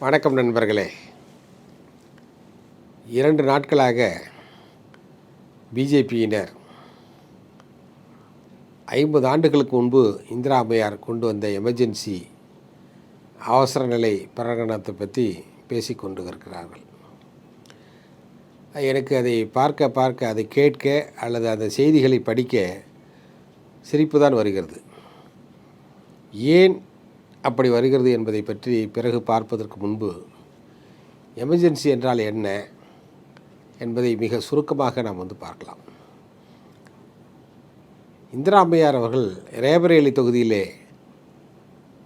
வணக்கம் நண்பர்களே. இரண்டு நாட்களாக பிஜேபியினர் ஐம்பது ஆண்டுகளுக்கு முன்பு இந்திரா அம்மையார் கொண்டு வந்த எமர்ஜென்சி அவசர நிலை பிரகடனத்தை பற்றி பேசிக்கொண்டு இருக்கிறார்கள் எனக்கு அதை பார்க்க பார்க்க அதை கேட்க அல்லது அந்த செய்திகளை படிக்க சிரிப்பு தான் வருகிறது. ஏன் அப்படி வருகிறது என்பதை பற்றி பிறகு பார்ப்பதற்கு முன்பு எமர்ஜென்சி என்றால் என்ன என்பதை மிக சுருக்கமாக நாம் வந்து பார்க்கலாம். இந்திரா அம்மையார் அவர்கள் ரேபரேலி தொகுதியிலே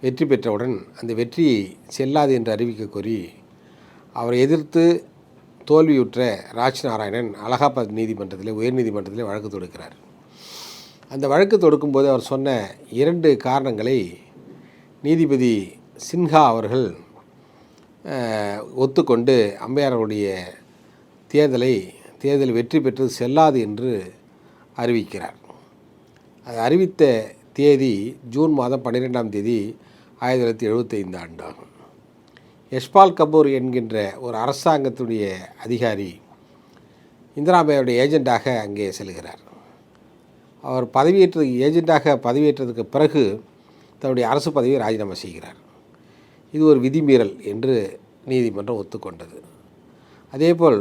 வெற்றி பெற்றவுடன் அந்த வெற்றி செல்லாது என்று அறிவிக்க கோரி அவரை எதிர்த்து தோல்வியுற்ற ராஜ் நாராயணன் அலகாபாத் நீதிமன்றத்தில் உயர்நீதிமன்றத்தில் வழக்கு தொடுக்கிறார். அந்த வழக்கு தொடுக்கும்போது அவர் சொன்ன இரண்டு காரணங்களை நீதிபதி சின்ஹா அவர்கள் ஒத்துக்கொண்டு அம்பையாரருடைய தேர்தலை தேர்தல் வெற்றி பெற்றது செல்லாது என்று அறிவிக்கிறார். அது அறிவித்த தேதி ஜூன் மாதம் பன்னிரெண்டாம் தேதி ஆயிரத்தி தொள்ளாயிரத்தி எழுபத்தைந்து ஆண்டு ஆகும் யஷ்பால் கபூர் என்கின்ற ஒரு அரசாங்கத்துடைய அதிகாரி இந்திராபாயுடைய ஏஜெண்டாக அங்கே செல்கிறார். அவர் பதவியேற்றது ஏஜெண்டாக பதவியேற்றதுக்கு பிறகு தன்னுடைய அரசு பதவியை ராஜினாமா செய்கிறார். இது ஒரு விதிமீறல் என்று நீதிமன்றம் ஒத்துக்கொண்டது. அதேபோல்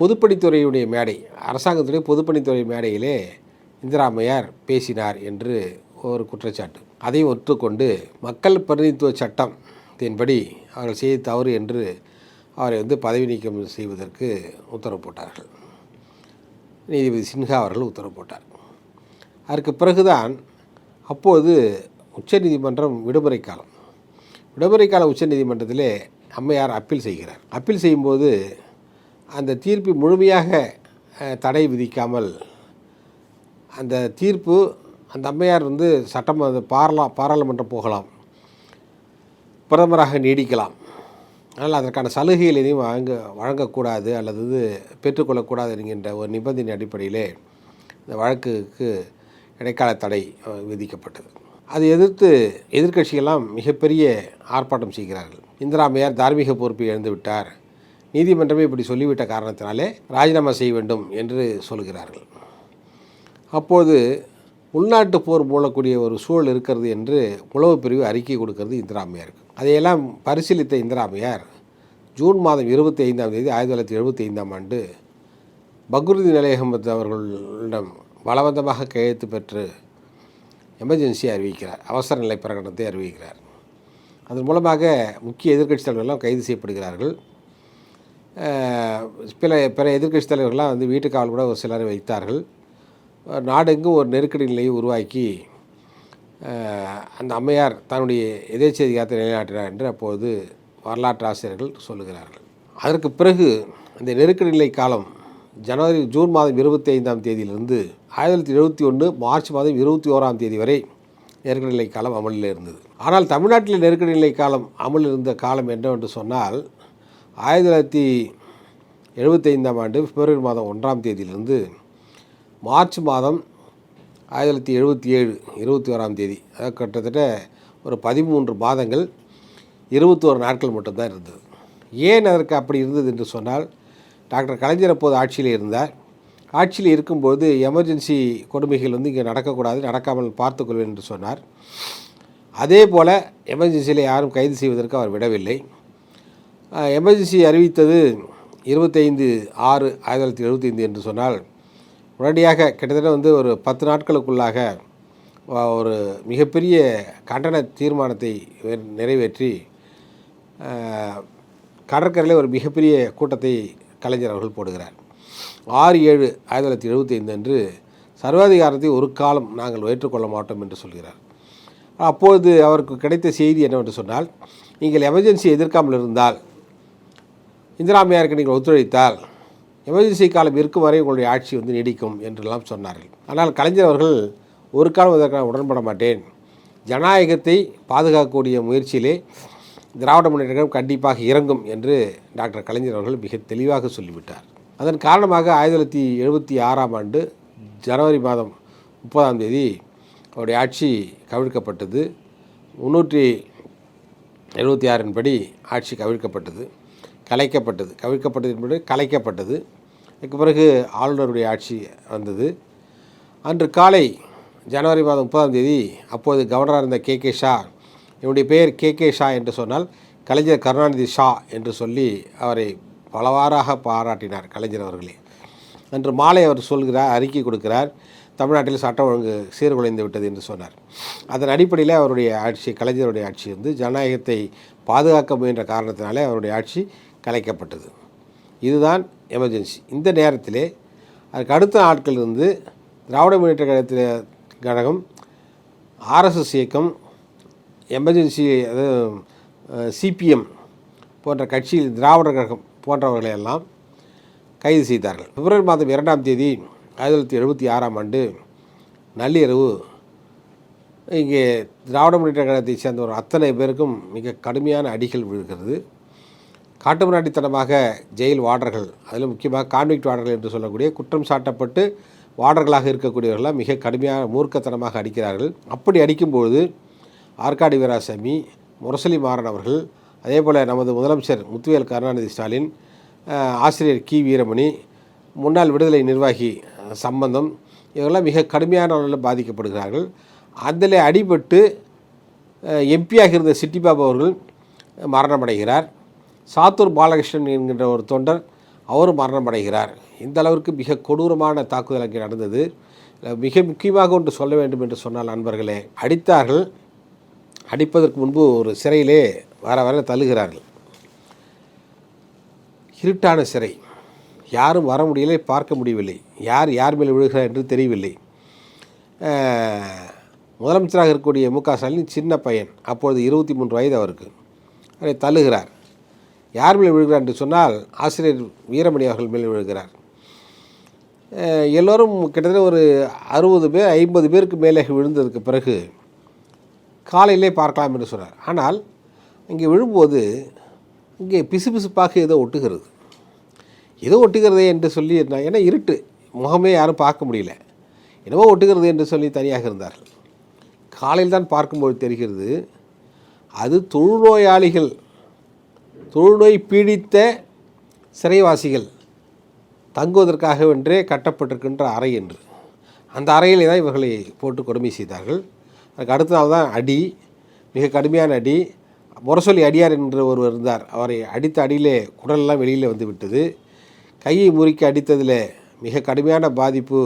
பொதுப்பணித்துறையுடைய மேடை அரசாங்கத்துடைய பொதுப்பணித்துறை மேடையிலே இந்திராமையார் பேசினார் என்று ஒரு குற்றச்சாட்டு. அதை ஒத்துக்கொண்டு மக்கள் பிரதிநிதித்துவ சட்டத்தின்படி அவர்கள் செய்த தவறு என்று அவரை வந்து பதவி நீக்கம் செய்வதற்கு உத்தரவு போட்டார்கள். நீதிபதி சின்ஹா அவர்கள் உத்தரவு போட்டார். அதற்கு பிறகுதான் அப்போது உச்சநீதிமன்றம் விடுமுறை காலம். விடுமுறை கால உச்சநீதிமன்றத்திலே அம்மையார் அப்பீல் செய்கிறார். அப்பீல் செய்யும்போது அந்த தீர்ப்பு முழுமையாக தடை விதிக்காமல் அந்த தீர்ப்பு அந்த அம்மையார் வந்து சட்டமன்ற பாரலா பாராளுமன்றம் போகலாம். பிரதமராக நீடிக்கலாம். அதனால் அதற்கான சலுகைகள் எதையும் வழங்க வழங்கக்கூடாது அல்லது பெற்றுக்கொள்ளக்கூடாது என்கின்ற ஒரு நிபந்தனை அடிப்படையிலே இந்த வழக்குக்கு இடைக்கால தடை விதிக்கப்பட்டது. அதை எதிர்த்து எதிர்க்கட்சிகள்லாம் மிகப்பெரிய ஆர்ப்பாட்டம் செய்கிறார்கள். இந்திராமையார் தார்மீக பொறுப்பை இழந்து விட்டார். நீதிமன்றமே இப்படி சொல்லிவிட்ட காரணத்தினாலே ராஜினாமா செய்ய வேண்டும் என்று சொல்கிறார்கள். அப்போது உள்நாட்டு போர் மூலக்கூடிய ஒரு சூழல் இருக்கிறது என்று உளவு பிரிவு அறிக்கை கொடுக்கிறது இந்திராமையாருக்கு அதையெல்லாம் பரிசீலித்த இந்திராமையார் ஜூன் மாதம் இருபத்தி ஐந்தாம் தேதி ஆயிரத்தி தொள்ளாயிரத்தி எழுபத்தி ஐந்தாம் ஆண்டு பக்ருதி அலி அவர்களிடம் பலவந்தமாக கையெழுத்து பெற்று எமர்ஜென்சியை அறிவிக்கிறார். அவசர நிலை பிரகடனத்தை அறிவிக்கிறார். அதன் மூலமாக முக்கிய எதிர்க்கட்சி தலைவர்கள்லாம் கைது செய்யப்படுகிறார்கள். பிற பிற எதிர்க்கட்சி தலைவர்கள்லாம் வந்து வீட்டுக்காவல் கூட ஒரு சிலரை வைத்தார்கள். நாடெங்கும் ஒரு நெருக்கடி நிலையை உருவாக்கி அந்த அம்மையார் தன்னுடைய எதேச்ச அதிகாரத்தை நிலைநாட்டினார் என்று அப்போது வரலாற்று ஆசிரியர்கள் சொல்லுகிறார்கள். அதற்கு பிறகு அந்த நெருக்கடி நிலை காலம் ஜனவரி ஜூன் மாதம் இருபத்தி ஐந்தாம் தேதியிலிருந்து ஆயிரத்தி தொள்ளாயிரத்தி எழுபத்தி ஒன்று மார்ச் மாதம் இருபத்தி ஓராம் தேதி வரை நெருக்கடி நிலை காலம் அமலில் இருந்தது. ஆனால் தமிழ்நாட்டில் நெருக்கடி நிலை காலம் அமலில் இருந்த காலம் என்னவென்று சொன்னால் ஆயிரத்தி தொள்ளாயிரத்தி எழுபத்தைந்தாம் ஆண்டு பிப்ரவரி மாதம் ஒன்றாம் தேதியிலிருந்து மார்ச் மாதம் ஆயிரத்தி தொள்ளாயிரத்தி எழுபத்தி ஏழு இருபத்தி ஓராம் தேதி அதாவது கிட்டத்தட்ட ஒரு பதிமூன்று மாதங்கள் இருபத்தோரு நாட்கள் மட்டும்தான் இருந்தது. ஏன் அதற்கு அப்படி இருந்தது என்று சொன்னால் டாக்டர் கலைஞர் அப்போது ஆட்சியில் இருந்தார். ஆட்சியில் இருக்கும்போது எமர்ஜென்சி கொடுமைகள் வந்து இங்கே நடக்கக்கூடாது நடக்காமல் பார்த்துக்கொள்வேன் என்று சொன்னார். அதே போல் எமர்ஜென்சியில் யாரும் கைது செய்வதற்கு அவர் விடவில்லை. எமர்ஜென்சி அறிவித்தது இருபத்தைந்து ஆறு ஆயிரத்தி தொள்ளாயிரத்தி எழுபத்தைந்து என்று சொன்னால் உடனடியாக கிட்டத்தட்ட வந்து ஒரு பத்து நாட்களுக்குள்ளாக ஒரு மிகப்பெரிய கண்டன தீர்மானத்தை நிறைவேற்றி கடற்கரையில் ஒரு மிகப்பெரிய கூட்டத்தை கலைஞர் அவர்கள் போடுகிறார். ஆறு ஏழு ஆயிரத்தி தொள்ளாயிரத்தி எழுபத்தி ஐந்து அன்று சர்வாதிகாரத்தை ஒரு காலம் நாங்கள் ஏற்றுக்கொள்ள மாட்டோம் என்று சொல்கிறார். அப்போது அவருக்கு கிடைத்த செய்தி என்னவென்று சொன்னால் நீங்கள் எமர்ஜென்சி எதிர்க்காமல் இருந்தால் இந்திராமையாருக்கு நீங்கள் ஒத்துழைத்தால் எமர்ஜென்சி காலம் இருக்கும் வரை உங்களுடைய ஆட்சி வந்து நீடிக்கும் என்றெல்லாம் சொன்னார்கள். ஆனால் கலைஞர் அவர்கள் ஒரு காலம் இதற்கான உடன்பட மாட்டேன். ஜனநாயகத்தை பாதுகாக்கக்கூடிய முயற்சியிலே திராவிட முன்னேற்றம் கண்டிப்பாக இறங்கும் என்று டாக்டர் கலைஞர் அவர்கள் மிக தெளிவாக சொல்லிவிட்டார். அதன் காரணமாக ஆயிரத்தி தொள்ளாயிரத்தி எழுபத்தி ஆறாம் ஆண்டு ஜனவரி மாதம் முப்பதாம் தேதி அவருடைய ஆட்சி கவிழ்க்கப்பட்டது. முன்னூற்றி எழுபத்தி ஆறின்படி ஆட்சி கவிழ்க்கப்பட்டது கலைக்கப்பட்டது. கவிழ்க்கப்பட்டது என்பது கலைக்கப்பட்டது. அதுக்கு பிறகு ஆளுநருடைய ஆட்சி வந்தது. அன்று காலை ஜனவரி மாதம் முப்பதாம் தேதி அப்போது கவர்னராக இருந்த கே கே ஷா என்னுடைய பெயர் கே கே ஷா என்று சொன்னால் கலைஞர் கருணாநிதி ஷா என்று சொல்லி அவரை பலவாறாக பாராட்டினார் கலைஞர் அவர்களே. அன்று மாலை அவர் சொல்கிறார் அறிக்கை கொடுக்கிறார் தமிழ்நாட்டில் சட்டம் ஒழுங்கு சீர்குலைந்து விட்டது என்று சொன்னார். அதன் அடிப்படையில் அவருடைய ஆட்சி கலைஞருடைய ஆட்சி வந்து ஜனநாயகத்தை பாதுகாக்க முயன்ற காரணத்தினாலே அவருடைய ஆட்சி கலைக்கப்பட்டது. இதுதான் எமர்ஜென்சி. இந்த நேரத்திலே அதுக்கு அடுத்த நாட்கள் இருந்து திராவிட முன்னேற்ற கழகத்தில் கழகம் ஆர்எஸ்எஸ் இயக்கம் எமர்ஜென்சி அதாவது சிபிஎம் போன்ற கட்சியில் திராவிடர் கழகம் போன்றவர்களை எல்லாம் கைது செய்தார்கள். பிப்ரவரி மாதம் இரண்டாம் தேதி ஆயிரத்தி தொள்ளாயிரத்தி எழுபத்தி ஆறாம் ஆண்டு நள்ளிரவு இங்கே திராவிட முன்னேற்ற கழகத்தைச் சேர்ந்தவர் அத்தனை பேருக்கும் மிக கடுமையான அடிகள் விழுகிறது. காட்டுமிராண்டித்தனமாக ஜெயில் வார்டர்கள் அதில் முக்கியமாக கான்விக்ட் வார்டர்கள் என்று சொல்லக்கூடிய குற்றம் சாட்டப்பட்டு வார்டர்களாக இருக்கக்கூடியவர்களாக மிக கடுமையாக மூர்க்கத்தனமாக அடிக்கிறார்கள். அப்படி அடிக்கும்பொழுது ஆற்காடு வீராசாமி முரசலி மாறன் அவர்கள் அதே போல் நமது முதலமைச்சர் முத்துவேல் கருணாநிதி ஸ்டாலின் ஆசிரியர் கி. வீரமணி முன்னாள் விடுதலை நிர்வாகி சம்பந்தம் இவங்கெல்லாம் மிக கடுமையான அளவில் பாதிக்கப்படுகிறார்கள். அதில் அடிபட்டு எம்பியாக இருந்த சிட்டிபாபு அவர்கள் மரணமடைகிறார். சாத்தூர் பாலகிருஷ்ணன் என்கின்ற ஒரு தொண்டர் அவரும் மரணமடைகிறார். இந்த அளவிற்கு மிக கொடூரமான தாக்குதல் அங்கே நடந்தது. மிக முக்கியமாக ஒன்று சொல்ல வேண்டும் என்று சொன்னால் நண்பர்களே அடித்தார்கள் அடிப்பதற்கு முன்பு ஒரு சிறையிலே வர வர தள்ளுகிறார்கள். இருட்டான சிறை. யாரும் வர முடியலை பார்க்க முடியவில்லை. யார் யார் மேல் விழுகிறார் என்று தெரியவில்லை. முதலமைச்சராக இருக்கக்கூடிய மு க ஸ்டாலின் சின்ன பையன். அப்பொழுது இருபத்தி மூன்று வயது அவருக்கு. அதை தள்ளுகிறார். யார் மேல் விழுகிறார் என்று சொன்னால் ஆசிரியர் வீரமணி அவர்கள் மேல் விழுகிறார். எல்லோரும் கிட்டத்தட்ட ஒரு அறுபது பேர் ஐம்பது பேருக்கு மேலே விழுந்ததுக்கு பிறகு காலையிலே பார்க்கலாம் என்று சொன்னார். ஆனால் இங்கே விழும்போது இங்கே பிசுபிசுப்பாக ஏதோ ஒட்டுகிறது. ஏதோ ஒட்டுகிறதே என்று சொல்லி இருந்தா- ஏன்னா இருட்டு. முகமே யாரும் பார்க்க முடியல. என்னவோ ஒட்டுகிறது என்று சொல்லி தனியாக இருந்தார்கள். காலையில் தான் பார்க்கும்போது தெரிகிறது அது தொழுநோயாளிகள் தொழுநோய் பீடித்த சிறைவாசிகள் தங்குவதற்காகவென்றே கட்டப்பட்டிருக்கின்ற அறை என்று. அந்த அறையிலே தான் இவர்களை போட்டு கொடுமை செய்தார்கள். அதுக்கு அடுத்த நாள் தான் அடி மிக கடுமையான அடி. முரசொலி அடியார் என்று ஒருவர் இருந்தார். அவரை அடித்த அடியிலே குடலெல்லாம் வெளியில் வந்து விட்டது. கையை முறுக்கி அடித்ததில் மிக கடுமையான பாதிப்பு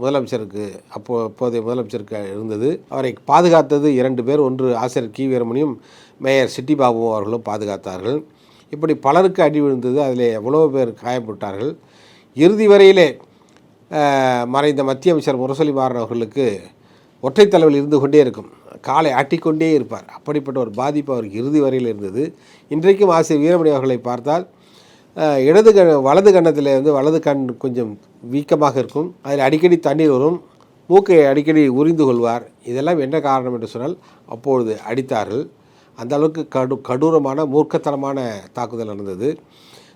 முதலமைச்சருக்கு அப்போ அப்போதைய முதலமைச்சருக்கு இருந்தது. அவரை பாதுகாத்தது இரண்டு பேர். ஒன்று ஆசிரியர் கி. வீரமணியும் மேயர் சிட்டிபாபு அவர்களும் பாதுகாத்தார்கள். இப்படி பலருக்கு அடி விழுந்தது. அதில் எவ்வளோ பேர் காயப்பட்டார்கள். இறுதி வரையிலே மறைந்த மத்திய அமைச்சர் முரசொலி மாறன் அவர்களுக்கு ஒற்றை தலைவில் இருந்து கொண்டே இருக்கும். காலை ஆட்டிக்கொண்டே இருப்பார். அப்படிப்பட்ட ஒரு பாதிப்பு அவருக்கு இறுதி வரையில் இருந்தது. இன்றைக்கும் ஆசிரியர் வீரமணி அவர்களை பார்த்தால் இடது கண் வலது கன்னத்தில் வந்து வலது கண் கொஞ்சம் வீக்கமாக இருக்கும். அதில் அடிக்கடி தண்ணீர் வரும். மூக்கை அடிக்கடி உறிந்து கொள்வார். இதெல்லாம் என்ன காரணம் என்று சொன்னால் அப்பொழுது அடித்தார்கள். அந்த அளவுக்கு கடு கடூரமான மூர்க்கத்தனமான தாக்குதல் நடந்தது.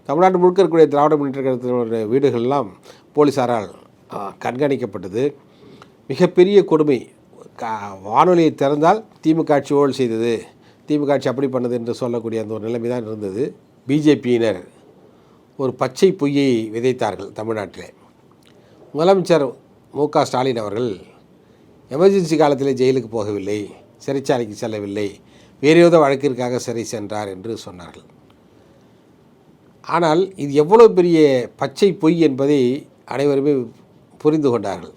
தமிழ்நாடு முழுக்க இருக்கக்கூடிய திராவிட முன்னேற்ற கழகத்தினுடைய வீடுகள்லாம் போலீஸாரால் கண்காணிக்கப்பட்டது. மிகப்பெரிய கொடுமை. கா வானொலியை திறந்தால் திமுக ஆட்சி ஓல் செய்தது. திமுக ஆட்சி அப்படி பண்ணது என்று சொல்லக்கூடிய அந்த ஒரு நிலைமை தான் இருந்தது. பிஜேபியினர் ஒரு பச்சை பொய்யை விதைத்தார்கள் தமிழ்நாட்டிலே. முதலமைச்சர் மு க ஸ்டாலின் அவர்கள் எமர்ஜென்சி காலத்தில் ஜெயிலுக்கு போகவில்லை சிறைச்சாலைக்கு செல்லவில்லை வேறு வழக்கிற்காக சிறை சென்றார் என்று சொன்னார்கள். ஆனால் இது எவ்வளோ பெரிய பச்சை பொய் என்பதை அனைவருமே புரிந்து கொண்டார்கள்.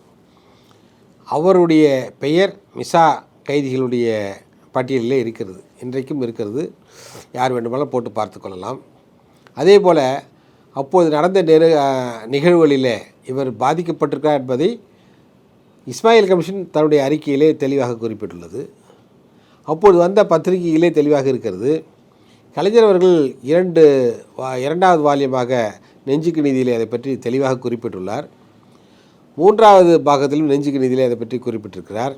அவருடைய பெயர் மிசா கைதிகளுடைய பட்டியலிலே இருக்கிறது. இன்றைக்கும் இருக்கிறது. யார் வேண்டுமானாலும் போட்டு பார்த்து கொள்ளலாம். அதே போல் அப்போது நடந்த நெரு நிகழ்வுகளில் இவர் பாதிக்கப்பட்டிருக்கார் என்பதை இஸ்மாயில் கமிஷன் தன்னுடைய அறிக்கையிலே தெளிவாக குறிப்பிட்டுள்ளது. அப்போது வந்த பத்திரிகையிலே தெளிவாக இருக்கிறது. கலைஞர் அவர்கள் இரண்டு வா- இரண்டாவது வால்யமாக நெஞ்சுக்கு நீதியிலே அதை பற்றி தெளிவாக குறிப்பிட்டுள்ளார். மூன்றாவது பாகத்திலும் நெஞ்சுக்கு நீதியிலே அதை பற்றி குறிப்பிட்டிருக்கிறார்.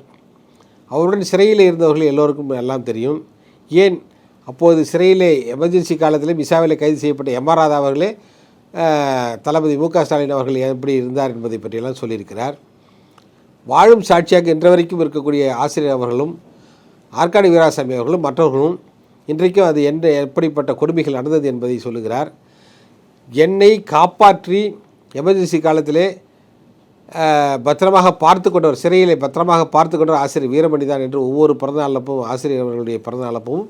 அவருடன் சிறையில் இருந்தவர்கள் எல்லோருக்கும் எல்லாம் தெரியும். ஏன்? அப்போது சிறையிலே எமர்ஜென்சி காலத்தில் மிசாவில் கைது செய்யப்பட்ட எம் ஆர் ராதா அவர்களே தளபதி மு க ஸ்டாலின் அவர்கள் எப்படி இருந்தார் என்பதை பற்றியெல்லாம் சொல்லியிருக்கிறார். வாழும் சாட்சியாக இன்று வரைக்கும் இருக்கக்கூடிய ஆசிரியர் அவர்களும் ஆற்காடு வீராசாமி அவர்களும் மற்றவர்களும் இன்றைக்கும் அது என்ற எப்படிப்பட்ட கொடுமைகள் நடந்தது என்பதை சொல்லுகிறார். என்னை காப்பாற்றி எமர்ஜென்சி காலத்திலே பத்திரமாக பார்த்து கொண்டவர் சிறையிலே பத்திரமாக பார்த்து கொண்டவர் ஆசிரியர் வீரமணி தான் என்று ஒவ்வொரு பிறந்தநாளப்பவும் ஆசிரியர் அவர்களுடைய பிறந்தநாளப்பவும்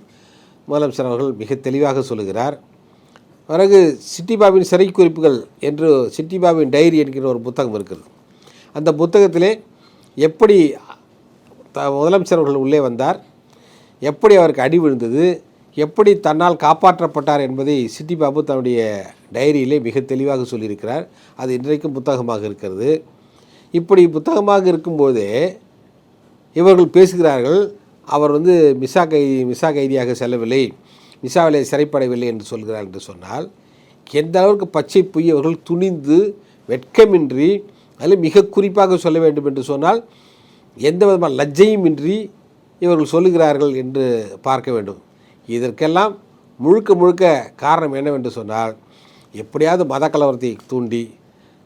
முதலமைச்சர் அவர்கள் மிக தெளிவாக சொல்லுகிறார். பிறகு சிட்டிபாபின் சிறை குறிப்புகள் என்று சிட்டிபாபின் டைரி என்கிற ஒரு புத்தகம் இருக்கிறது. அந்த புத்தகத்திலே எப்படி த முதலமைச்சர் அவர்கள் உள்ளே வந்தார் எப்படி அவருக்கு அடி விழுந்தது எப்படி தன்னால் காப்பாற்றப்பட்டார் என்பதை சிட்டி பாபு தன்னுடைய டைரியிலே மிக தெளிவாக சொல்லியிருக்கிறார். அது இன்றைக்கும் புத்தகமாக இருக்கிறது. இப்படி புத்தகமாக இருக்கும்போதே இவர்கள் பேசுகிறார்கள் அவர் வந்து மிசா கைதி மிசா கைதியாக செல்லவில்லை மிசாவிலே சிறைப்படவில்லை என்று சொல்கிறார் என்று சொன்னால் எந்த அளவுக்கு பச்சை பொய் அவர்கள் துணிந்து வெட்கமின்றி அதில் மிக குறிப்பாக சொல்ல வேண்டும் என்று சொன்னால் எந்த விதமான லஜ்ஜையும் இன்றி இவர்கள் சொல்லுகிறார்கள் என்று பார்க்க வேண்டும். இதற்கெல்லாம் முழுக்க முழுக்க காரணம் என்னவென்று சொன்னால் எப்படியாவது மத கலவரத்தை தூண்டி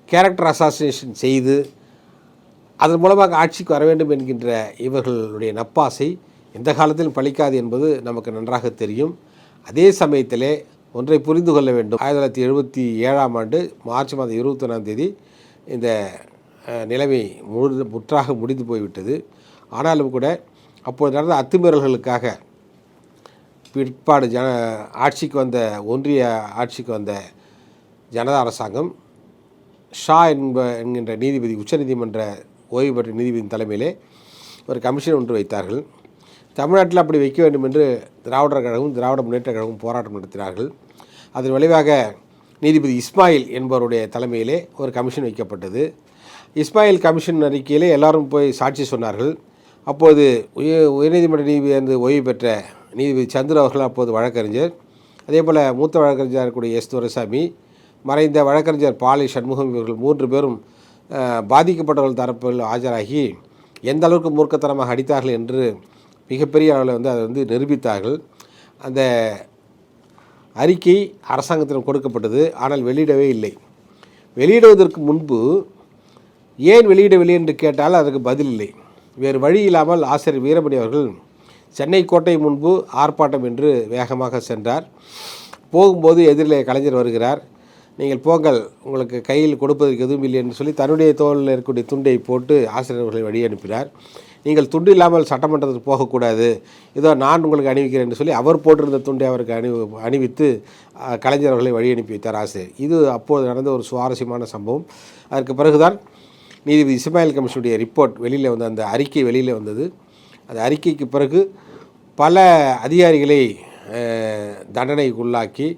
கேரக்டர் அசாசினேஷன் செய்து அதன் மூலமாக ஆட்சிக்கு வர வேண்டும் என்கின்ற இவர்களுடைய நப்பாசை எந்த காலத்திலும் பழிக்காது என்பது நமக்கு நன்றாக தெரியும். அதே சமயத்திலே ஒன்றை புரிந்து கொள்ள வேண்டும். ஆயிரத்தி தொள்ளாயிரத்தி எழுபத்தி ஏழாம் ஆண்டு மார்ச் மாதம் இருபத்தொன்னாம் தேதி இந்த நிலைமை முழு முற்றாக முடிந்து போய்விட்டது. ஆனாலும் கூட அப்போது நடந்த அத்துமீறல்களுக்காக பிற்பாடு ஜன ஆட்சிக்கு வந்த ஒன்றிய ஆட்சிக்கு வந்த ஜனதா அரசாங்கம் ஷா என்ப என்கின்ற நீதிபதி உச்சநீதிமன்ற ஓய்வு பெற்ற நீதிபதியின் தலைமையிலே ஒரு கமிஷன் ஒன்று வைத்தார்கள். தமிழ்நாட்டில் அப்படி வைக்க வேண்டும் என்று திராவிடர் கழகம் திராவிட முன்னேற்ற கழகம் போராட்டம் நடத்தினார்கள். அதன் விளைவாக நீதிபதி இஸ்மாயில் என்பவருடைய தலைமையிலே ஒரு கமிஷன் வைக்கப்பட்டது. இஸ்மாயில் கமிஷன் அறிக்கையிலே எல்லாரும் போய் சாட்சி சொன்னார்கள். அப்போது உய உயர்நீதிமன்ற நீதிபதி வந்து ஓய்வு பெற்ற நீதிபதி சந்திர அவர்கள் அப்போது வழக்கறிஞர். அதே போல் மூத்த வழக்கறிஞராக இருக்கக்கூடிய எஸ் துரைசாமி மறைந்த வழக்கறிஞர் பாலி சண்முகம் இவர்கள் மூன்று பேரும் பாதிக்கப்பட்டவர்கள் தரப்பில் ஆஜராகி எந்த அளவுக்கு மூர்க்கத்தனமாக அடித்தார்கள் என்று மிகப்பெரிய அளவில் வந்து அதை வந்து நிரூபித்தார்கள். அந்த அறிக்கை அரசாங்கத்திடம் கொடுக்கப்பட்டது. ஆனால் வெளியிடவே இல்லை. வெளியிடுவதற்கு முன்பு ஏன் வெளியிடவில்லை என்று கேட்டால் அதற்கு பதில் இல்லை. வேறு வழி இல்லாமல் ஆசிரியர் வீரமணி அவர்கள் சென்னை கோட்டை முன்பு ஆர்ப்பாட்டம் என்று வேகமாக சென்றார். போகும்போது எதிரிலே கலைஞர் வருகிறார். நீங்கள் போங்கள் உங்களுக்கு கையில் கொடுப்பதற்கு எதுவும் இல்லை என்று சொல்லி தன்னுடைய தோளில் இருக்கக்கூடிய துண்டை போட்டு ஆசிரியர்களை வழி அனுப்பினார். நீங்கள் துண்டு இல்லாமல் சட்டமன்றத்துக்கு போகக்கூடாது. இதோ நான் உங்களுக்கு அணிவிக்கிறேன் என்று சொல்லி அவர் போட்டிருந்த துண்டை அவருக்கு அணி அணிவித்து கலைஞர்களை கலைஞர் அவர்களை வழி அனுப்பி வைத்தார் ஆசிரியர். இது அப்போது நடந்த ஒரு சுவாரஸ்யமான சம்பவம். அதற்கு பிறகுதான் நீதிபதி இஸ்மாயில் கமிஷனுடைய ரிப்போர்ட் வெளியில் வந்த அந்த அறிக்கை வெளியில் வந்தது. அந்த அறிக்கைக்கு பிறகு பல அதிகாரிகளை தண்டனைக்குள்ளாக்கி உள்ளாக்கி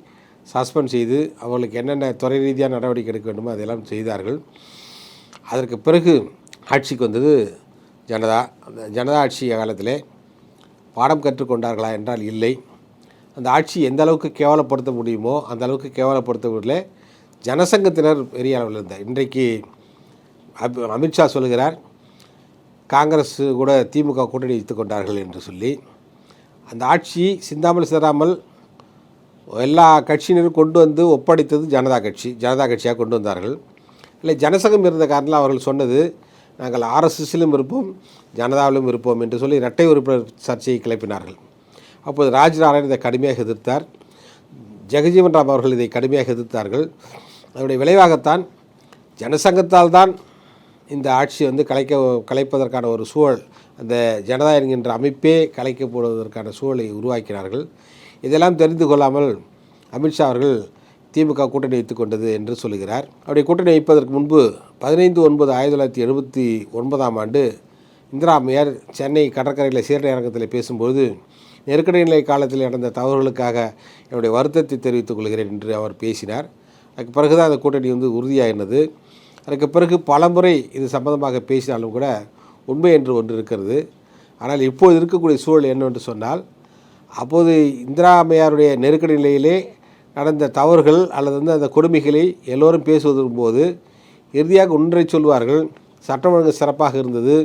சஸ்பெண்ட் செய்து அவர்களுக்கு என்னென்ன துறை ரீதியாக நடவடிக்கை எடுக்க வேண்டுமோ அதெல்லாம் செய்தார்கள். அதற்கு பிறகு ஆட்சிக்கு வந்தது ஜனதா. அந்த ஜனதா ஆட்சி காலத்தில் பாடம் கற்றுக்கொண்டார்களா என்றால் இல்லை. அந்த ஆட்சி எந்த அளவுக்கு கேவலப்படுத்த முடியுமோ அந்த அளவுக்கு கேவலப்படுத்தவில்லை ஜனசங்கத்தினர் பெரிய அளவில் இருந்தார். இன்றைக்கு அப் அமித்ஷா சொல்லுகிறார் காங்கிரஸ் கூட திமுக கூட்டணி வைத்துக் கொண்டார்கள் என்று சொல்லி. அந்த ஆட்சி சிந்தாமல் சிதறாமல் எல்லா கட்சியினரும் கொண்டு வந்து ஒப்படைத்தது ஜனதா கட்சி ஜனதா கட்சியாக கொண்டு வந்தார்கள். இல்லை ஜனசங்கம் இருந்த காரணத்தில் அவர்கள் சொன்னது நாங்கள் ஆர்எஸ்எஸ்ஸிலும் இருப்போம் ஜனதாவிலும் இருப்போம் என்று சொல்லி இரட்டை உறுப்பினர் சர்ச்சையை கிளப்பினார்கள். அப்போது ராஜ்நாராயண் இதை கடுமையாக எதிர்த்தார். ஜெகஜீவன் ராம் அவர்கள் இதை கடுமையாக எதிர்த்தார்கள். அதனுடைய விளைவாகத்தான் ஜனசங்கத்தால் தான் இந்த ஆட்சி வந்து கலைக்க கலைப்பதற்கான ஒரு சூழல் அந்த ஜனதா என்கின்ற அமைப்பே கலைக்கப்படுவதற்கான சூழலை உருவாக்கினார்கள். இதெல்லாம் தெரிந்து கொள்ளாமல் அமித்ஷா அவர்கள் திமுக கூட்டணி வைத்துக் கொண்டது என்று சொல்லுகிறார். அப்படி கூட்டணி வைப்பதற்கு முன்பு பதினைந்து ஒன்பது ஆயிரத்தி தொள்ளாயிரத்தி எழுபத்தி ஒன்பதாம் ஆண்டு இந்திராமையார் சென்னை கடற்கரையில் சீரடி அரங்கத்தில் பேசும்போது நெருக்கடி நிலை காலத்தில் நடந்த தவறுகளுக்காக என்னுடைய வருத்தத்தை தெரிவித்துக் கொள்கிறேன் என்று அவர் பேசினார். அதுக்கு பிறகுதான் அந்த கூட்டணி வந்து உறுதியாகினது அதுக்கு பிறகு பலமுறை இது சம்பந்தமாக பேசினாலும் கூட உண்மை என்று ஒன்று இருக்கிறது. ஆனால் இப்போது இருக்கக்கூடிய சூழல் என்னவென்று சொன்னால் அப்போது இந்திரா அம்மையாருடைய நெருக்கடி நிலையிலே நடந்த தவறுகள் அல்லது வந்து அந்த கொடுமைகளை எல்லோரும் பேசுவதன் போது இறுதியாக ஒன்றை சொல்வார்கள் சட்டம் ஒழுங்கு சிறப்பாக இருந்தது.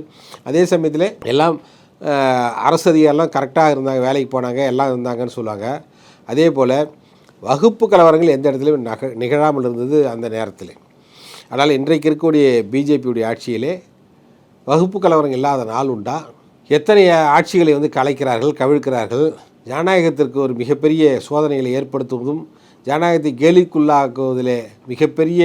அதே சமயத்தில் எல்லாம் அஹ், அரசு அதிகாரிலாம் கரெக்டாக இருந்தாங்க வேலைக்கு போனாங்க எல்லாம் இருந்தாங்கன்னு சொல்லுவாங்க. அதே போல் வகுப்பு கலவரங்கள் எந்த இடத்துலையும் நக நிகழாமல் இருந்தது அந்த நேரத்தில். ஆனால் இன்றைக்கு இருக்கக்கூடிய பிஜேபியுடைய ஆட்சியிலே வகுப்பு கலவரங்கள் இல்லாத நாள் உண்டா? எத்தனை ஆட்சிகளை வந்து கலைக்கிறார்கள் கவிழ்க்கிறார்கள்? ஜனநாயகத்திற்கு ஒரு மிகப்பெரிய சோதனைகளை ஏற்படுத்துவதும் ஜனநாயகத்தை கேலிக்குள்ளாக்குவதிலே மிகப்பெரிய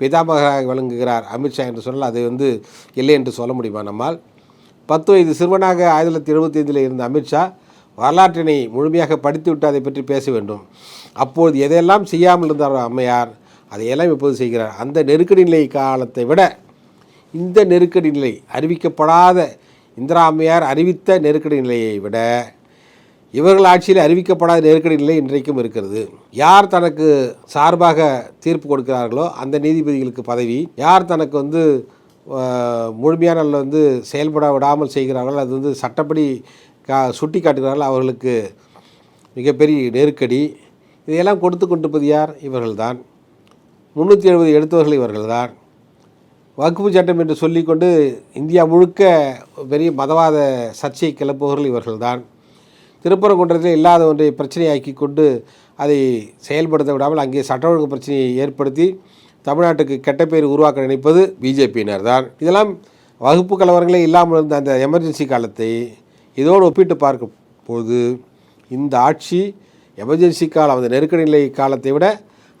பிதாமகராக விளங்குகிறார் அமித்ஷா என்று சொன்னால் அது வந்து இல்லை என்று சொல்ல முடியுமா நம்மால்? பத்து வயது சிறுவனாக ஆயிரத்தி தொள்ளாயிரத்தி எழுபத்தி ஐந்தில் இருந்த அமித்ஷா வரலாற்றினை முழுமையாக படித்துவிட்டு அதை பற்றி பேச வேண்டும். அப்போது எதையெல்லாம் செய்யாமல் இருந்தார் அம்மையார்? அதையெல்லாம் இப்போது செய்கிறார். அந்த நெருக்கடி நிலை காலத்தை விட இந்த நெருக்கடி நிலை அறிவிக்கப்படாத இந்திரா அம்மையார் அறிவித்த நெருக்கடி நிலையை விட இவர்கள் ஆட்சியில் அறிவிக்கப்படாத நெருக்கடி நிலை இன்றைக்கும் இருக்கிறது. யார் தனக்கு சார்பாக தீர்ப்பு கொடுக்கிறார்களோ அந்த நீதிபதிகளுக்கு பதவி. யார் தனக்கு வந்து முழுமையான அளவில் வந்து செயல்பட விடாமல் செய்கிறார்களோ அது வந்து சட்டப்படி கா சுட்டி காட்டுகிறார்கள் அவர்களுக்கு மிகப்பெரிய நெருக்கடி. இதையெல்லாம் கொடுத்து கொண்டிருப்பது யார்? இவர்கள்தான். முந்நூற்றி எழுபது எடுத்தவர்கள் இவர்கள்தான். வகுப்பு சட்டம் என்று சொல்லிக்கொண்டு இந்தியா முழுக்க பெரிய மதவாத சர்ச்சையை கிளப்புபவர்கள் இவர்கள்தான். திருப்பரங்குன்றத்தில் இல்லாத ஒன்றை பிரச்சனையாக்கி கொண்டு அதை செயல்படுத்த விடாமல் அங்கே சட்ட ஒழுங்கு பிரச்சனையை ஏற்படுத்தி தமிழ்நாட்டுக்கு கெட்ட பேர் உருவாக்க நினைப்பது பிஜேபியினர் தான். இதெல்லாம் வகுப்பு கலவரங்களே இல்லாமல் இருந்த அந்த எமர்ஜென்சி காலத்தை இதோடு ஒப்பிட்டு பார்க்கும் போது இந்த ஆட்சி எமர்ஜென்சி காலம் அந்த நெருக்கடி நிலை காலத்தை விட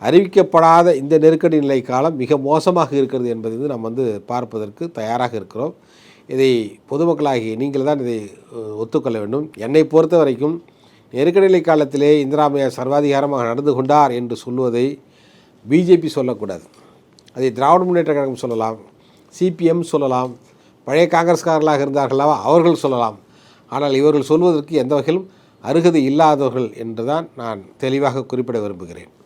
அறிவிக்கப்படாத இந்த நெருக்கடி நிலை காலம் மிக மோசமாக இருக்கிறது என்பதை வந்து நாம் வந்து பார்ப்பதற்கு தயாராக இருக்கிறோம். இதை பொதுமக்களாகிய நீங்கள் தான் இதை ஒத்துக்கொள்ள வேண்டும். என்னை பொறுத்த வரைக்கும் நெருக்கடிலை காலத்திலே இந்திராமையார் சர்வாதிகாரமாக நடந்து கொண்டார் என்று சொல்வதை பிஜேபி சொல்லக்கூடாது. அதை திராவிட முன்னேற்ற கழகம் சொல்லலாம் சிபிஎம் சொல்லலாம் பழைய காங்கிரஸ்காரர்களாக இருந்தார்களாவா அவர்கள் சொல்லலாம். ஆனால் இவர்கள் சொல்வதற்கு எந்த வகையிலும் அருகதை இல்லாதவர்கள் என்றுதான் நான் தெளிவாக குறிப்பிட விரும்புகிறேன்.